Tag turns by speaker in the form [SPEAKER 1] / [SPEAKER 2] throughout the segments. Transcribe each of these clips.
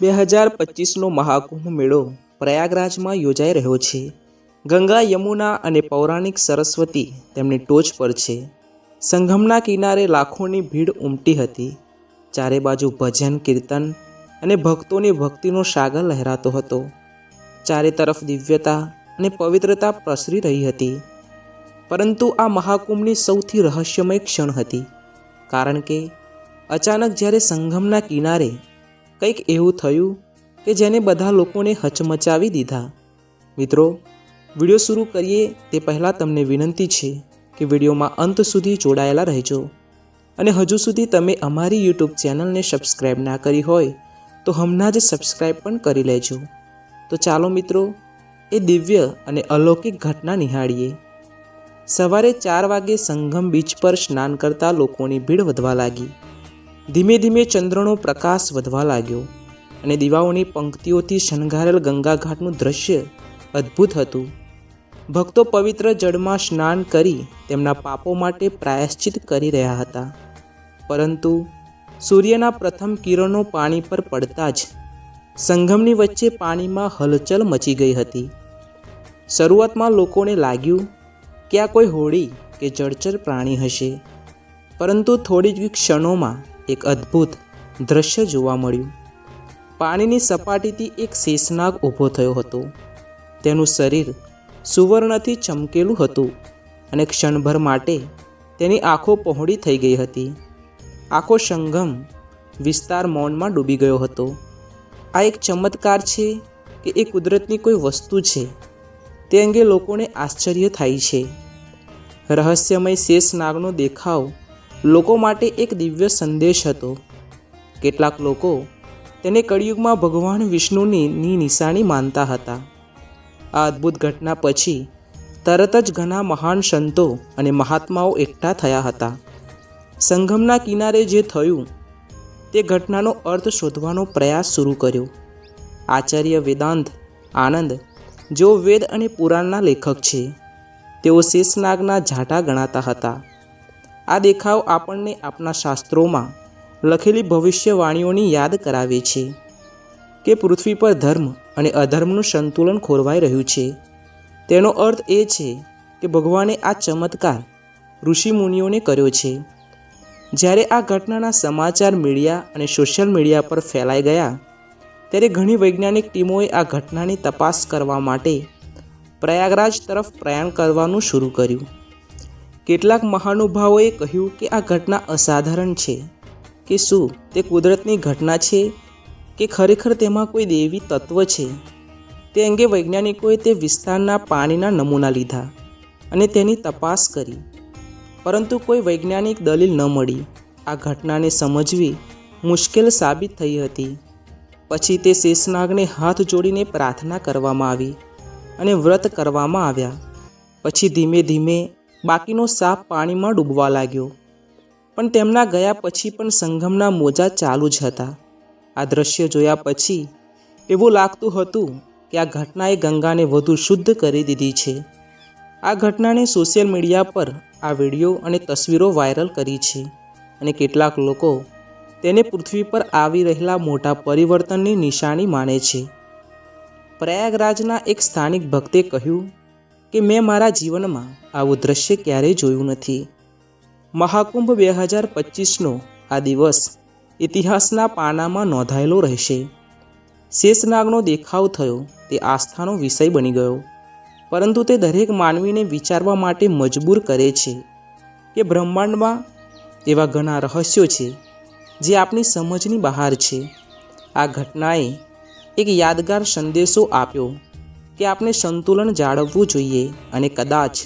[SPEAKER 1] બે હજાર પચીસનો મહાકુંભ મેળો પ્રયાગરાજમાં યોજાઈ રહ્યો છે. ગંગા, યમુના અને પૌરાણિક સરસ્વતી તેમની ટોચ પર છે. સંગમના કિનારે લાખોની ભીડ ઉમટી હતી. ચારે બાજુ ભજન, કીર્તન અને ભક્તોની ભક્તિનો સાગર લહેરાતો હતો. ચારે તરફ દિવ્યતા અને પવિત્રતા પ્રસરી રહી હતી. પરંતુ આ મહાકુંભની સૌથી રહસ્યમય ક્ષણ હતી. કારણ કે અચાનક જ્યારે સંગમના કિનારે કંઈક એવું થયું કે જેને બધા લોકોને હચમચાવી દીધા. મિત્રો, વીડિયો શરૂ કરીએ તે પહેલાં તમને વિનંતી છે કે વિડીયોમાં અંત સુધી જોડાયેલા રહેજો. અને હજુ સુધી તમે અમારી યુટ્યુબ ચેનલને સબસ્ક્રાઈબ ના કરી હોય તો હમણાં જ સબસ્ક્રાઈબ પણ કરી લેજો. તો ચાલો મિત્રો, એ દિવ્ય અને અલૌકિક ઘટના નિહાળીએ. સવારે ચાર વાગે સંગમ બીચ પર સ્નાન કરતા લોકોની ભીડ વધવા લાગી. ધીમે ધીમે ચંદ્રનો પ્રકાશ વધવા લાગ્યો અને દીવાઓની પંક્તિઓથી શણગારેલ ગંગાઘાટનું દ્રશ્ય અદ્ભુત હતું. ભક્તો પવિત્ર જળમાં સ્નાન કરી તેમના પાપો માટે પ્રાયશ્ચિત કરી રહ્યા હતા. પરંતુ સૂર્યના પ્રથમ કિરણો પાણી પર પડતા જ સંગમની વચ્ચે પાણીમાં હલચલ મચી ગઈ હતી. શરૂઆતમાં લોકોને લાગ્યું કે આ કોઈ હોડી કે જળચર પ્રાણી હશે? પરંતુ થોડી જ ક્ષણોમાં એક અદ્ભુત દ્રશ્ય જોવા મળ્યું. પાણીની સપાટીથી એક શેષનાગ ઊભો થયો હતો. તેનું શરીર સુવર્ણથી ચમકેલું હતું અને ક્ષણભર માટે તેની આંખો પહોળી થઈ ગઈ હતી. આખો સંગમ વિસ્તાર મૌનમાં ડૂબી ગયો હતો. આ એક ચમત્કાર છે કે એ કુદરતની કોઈ વસ્તુ છે. તે અંગે લોકોને આશ્ચર્ય થાય છે. રહસ્યમય શેષનાગનો દેખાવ લોકો માટે એક દિવ્ય સંદેશ હતો. કેટલાક લોકો તેને કળિયુગમાં ભગવાન વિષ્ણુની નિશાની માનતા હતા. આ અદ્ભુત ઘટના પછી તરત જ ઘણા મહાન સંતો અને મહાત્માઓ એકઠા થયા હતા. સંગમના કિનારે જે થયું, તે ઘટનાનો અર્થ શોધવાનો પ્રયાસ શરૂ કર્યો. આચાર્ય વેદાંત આનંદ, જેઓ વેદ અને પુરાણના લેખક છે, તેઓ શેષનાગના ઝાટા ગણાતા હતા. આ દેખાવ આપણને આપણા શાસ્ત્રોમાં લખેલી ભવિષ્યવાણીઓની યાદ કરાવે છે કે પૃથ્વી પર ધર્મ અને અધર્મનું સંતુલન ખોરવાઈ રહ્યું છે. તેનો અર્થ એ છે કે ભગવાને આ ચમત્કાર ઋષિમુનિઓને કર્યો છે. જ્યારે આ ઘટનાના સમાચાર મીડિયા અને સોશિયલ મીડિયા પર ફેલાઈ ગયા, ત્યારે ઘણી વૈજ્ઞાનિક ટીમોએ આ ઘટનાની તપાસ કરવા માટે પ્રયાગરાજ તરફ પ્રયાણ કરવાનું શરૂ કર્યું. કેટલાક મહાનુભાવોએ કહ્યું કે આ ઘટના અસાધારણ છે, કે શું તે કુદરતની ઘટના છે, કે ખરેખર તેમાં કોઈ દેવી તત્વ છે? તે અંગે વૈજ્ઞાનિકોએ તે વિસ્તારના પાણીના નમૂના લીધા અને તેની તપાસ કરી. પરંતુ કોઈ વૈજ્ઞાનિક દલીલ ન મળી. આ ઘટનાને સમજવી મુશ્કેલ સાબિત થઈ હતી. પછી તે શેષનાગને હાથ જોડીને પ્રાર્થના કરવામાં આવી અને વ્રત કરવામાં આવ્યા. પછી ધીમે ધીમે બાકીનો સાપ પાણીમાં ડૂબવા લાગ્યો. પણ તેમના ગયા પછી પણ સંગમના મોજા ચાલુ જ હતા. આ દ્રશ્ય જોયા પછી એવું લાગતું હતું કે આ ઘટનાએ ગંગાને વધુ શુદ્ધ કરી દીધી છે. આ ઘટનાને સોશિયલ મીડિયા પર આ વીડિયો અને તસવીરો વાયરલ કરી છે અને કેટલાક લોકો તેને પૃથ્વી પર આવી રહેલા મોટા પરિવર્તનની નિશાની માને છે. પ્રયાગરાજના એક સ્થાનિક ભક્તે કહ્યું કે મેં મારા જીવનમાં આવું દ્રશ્ય ક્યારેય જોયું નથી. મહાકુંભ બે હજાર પચીસનો આ દિવસ ઇતિહાસના પાનામાં નોંધાયેલો રહેશે. શેષનાગનો દેખાવ થયો તે આસ્થાનો વિષય બની ગયો. પરંતુ તે દરેક માનવીને વિચારવા માટે મજબૂર કરે છે કે બ્રહ્માંડમાં એવા ઘણા રહસ્યો છે જે આપણી સમજની બહાર છે. આ ઘટનાએ એક યાદગાર સંદેશો આપ્યો. કે આપણે સંતુલન જાળવવું જોઈએ અને કદાચ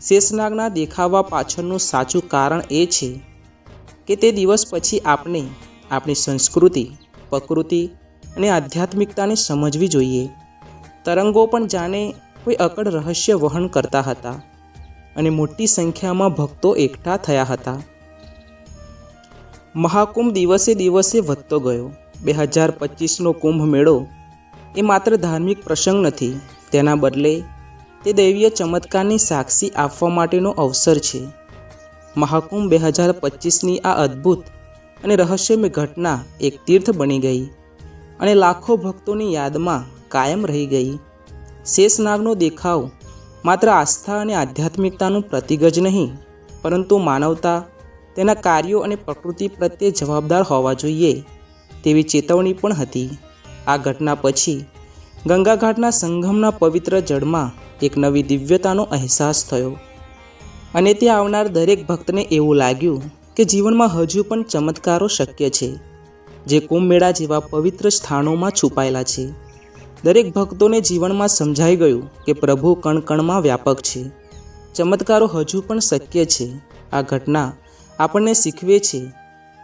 [SPEAKER 1] શેષનાગના દેખાવા પાછળનું સાચું કારણ એ છે કે તે દિવસ પછી આપણે આપણી સંસ્કૃતિ, પ્રકૃતિ અને આધ્યાત્મિકતાને સમજવી જોઈએ. તરંગો પણ જાણે કોઈ અકળ રહસ્ય વહન કરતા હતા અને મોટી સંખ્યામાં ભક્તો એકઠા થયા હતા. મહાકુંભ દિવસે દિવસે વધતો ગયો. બે હજાર પચીસનો કુંભ મેળો એ માત્ર ધાર્મિક પ્રસંગ નથી, તેના બદલે તે દૈવીય ચમત્કારની સાક્ષી આપવા માટેનો અવસર છે. મહાકુંભ બે હજાર પચીસની આ અદ્ભુત અને રહસ્યમય ઘટના એક તીર્થ બની ગઈ અને લાખો ભક્તોની યાદમાં કાયમ રહી ગઈ. શેષનાગનો દેખાવ માત્ર આસ્થા અને આધ્યાત્મિકતાનું પ્રતિક જ નહીં, પરંતુ માનવતા, તેના કાર્યો અને પ્રકૃતિ પ્રત્યે જવાબદાર હોવા જોઈએ તેવી ચેતવણી પણ હતી. આ ઘટના પછી ગંગાઘાટના સંગમના પવિત્ર જળમાં એક નવી દિવ્યતાનો અહેસાસ થયો. અને ત્યાં આવનાર દરેક ભક્તને એવું લાગ્યું કે જીવનમાં હજુ પણ ચમત્કારો શક્ય છે, જે કુંભ મેળા જેવા પવિત્ર સ્થાનોમાં છુપાયેલા છે. દરેક ભક્તોને જીવનમાં સમજાઈ ગયું કે પ્રભુ કણકણમાં વ્યાપક છે. ચમત્કારો હજુ પણ શક્ય છે. આ ઘટના આપણને શીખવે છે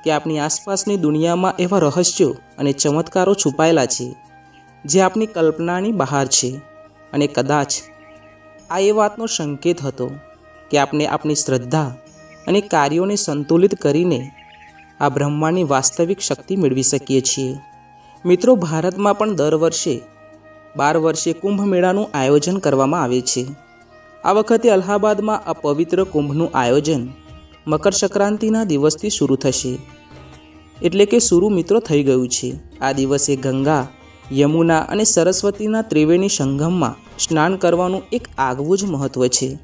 [SPEAKER 1] કે આપણી આસપાસની દુનિયામાં એવા રહસ્યો અને ચમત્કારો છુપાયેલા છે, જે આપણી કલ્પનાની બહાર છે. અને કદાચ આ એ વાતનો સંકેત હતો કે આપણે આપણી શ્રદ્ધા અને કાર્યોને સંતુલિત કરીને આ બ્રહ્માંડની વાસ્તવિક શક્તિ મેળવી શકીએ છીએ. મિત્રો, ભારતમાં પણ દર વર્ષે બાર વર્ષે કુંભ મેળાનું આયોજન કરવામાં આવે છે. આ વખતે અલ્હાબાદમાં આ પવિત્ર કુંભનું આયોજન મકર સંક્રાંતિના દિવસથી શરૂ થશે. એટલે કે શરૂ મિત્રો થઈ ગયું છે. આ દિવસે ગંગા, યમુના અને સરસ્વતીના ત્રિવેણી સંગમમાં સ્નાન કરવાનું એક આગવું જ મહત્ત્વ છે.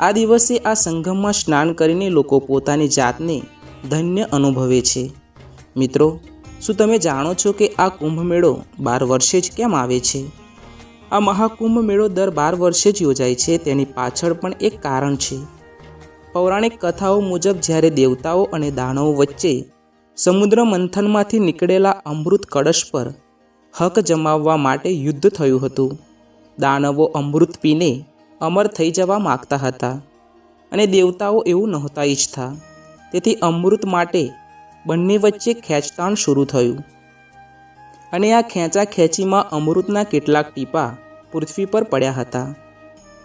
[SPEAKER 1] આ દિવસે આ સંગમમાં સ્નાન કરીને લોકો પોતાની જાતને ધન્ય અનુભવે છે. મિત્રો, શું તમે જાણો છો કે આ કુંભ મેળો બાર વર્ષે જ કેમ આવે છે? આ મહાકુંભ મેળો દર બાર વર્ષે જ યોજાય છે તેની પાછળ પણ એક કારણ છે. પૌરાણિક કથાઓ મુજબ જ્યારે દેવતાઓ અને દાનવો વચ્ચે સમુદ્ર મંથનમાંથી નીકળેલા અમૃત કળશ પર હક જમાવવા માટે યુદ્ધ થયું હતું દાનવો અમૃત પીને અમર થઈ જવા માગતા હતા અને દેવતાઓ એવું નહોતા ઈચ્છતા. તેથી અમૃત માટે બંને વચ્ચે ખેંચતાણ શરૂ થયું અને આ ખેંચા ખેંચીમાં અમૃતના કેટલાક ટીપા પૃથ્વી પર પડ્યા હતા.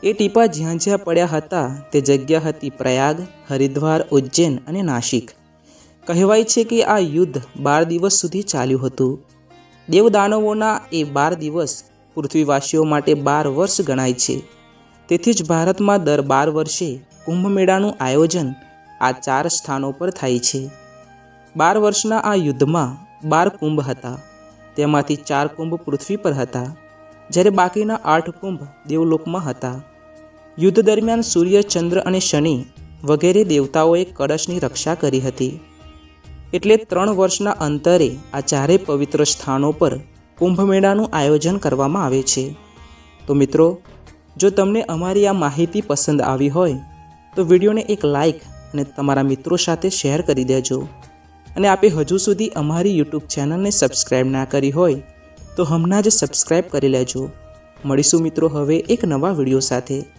[SPEAKER 1] એ ટીપા જ્યાં જ્યાં પડ્યા હતા તે જગ્યા હતી પ્રયાગ, હરિદ્વાર, ઉજ્જૈન અને નાસિક કહેવાય છે કે આ યુદ્ધ બાર દિવસ સુધી ચાલ્યું હતું. દેવદાનવોના એ બાર દિવસ પૃથ્વીવાસીઓ માટે બાર વર્ષ ગણાય છે. તેથી જ ભારતમાં દર બાર વર્ષે કુંભ મેળાનું આયોજન આ ચાર સ્થાનો પર થાય છે. બાર વર્ષના આ યુદ્ધમાં બાર કુંભ હતા. તેમાંથી ચાર કુંભ પૃથ્વી પર હતા. જ્યારે બાકીના આઠ કુંભ દેવલોકમાં હતા. યુદ્ધ દરમિયાન સૂર્ય, ચંદ્ર અને શનિ વગેરે દેવતાઓએ કળશની રક્ષા કરી હતી. એટલે ત્રણ વર્ષના અંતરે આ ચારેય પવિત્ર સ્થાનો પર કુંભમેળાનું આયોજન કરવામાં આવે છે. તો મિત્રો, જો તમને અમારી આ માહિતી પસંદ આવી હોય, તો વિડીયોને એક લાઈક અને તમારા મિત્રો સાથે શેર કરી દેજો. અને આપે હજુ સુધી અમારી યુટ્યુબ ચેનલને સબસ્ક્રાઈબ ના કરી હોય, તો હમણાં જ સબસ્ક્રાઈબ કરી લેજો. મળીશું મિત્રો હવે એક નવા વીડિયો સાથે.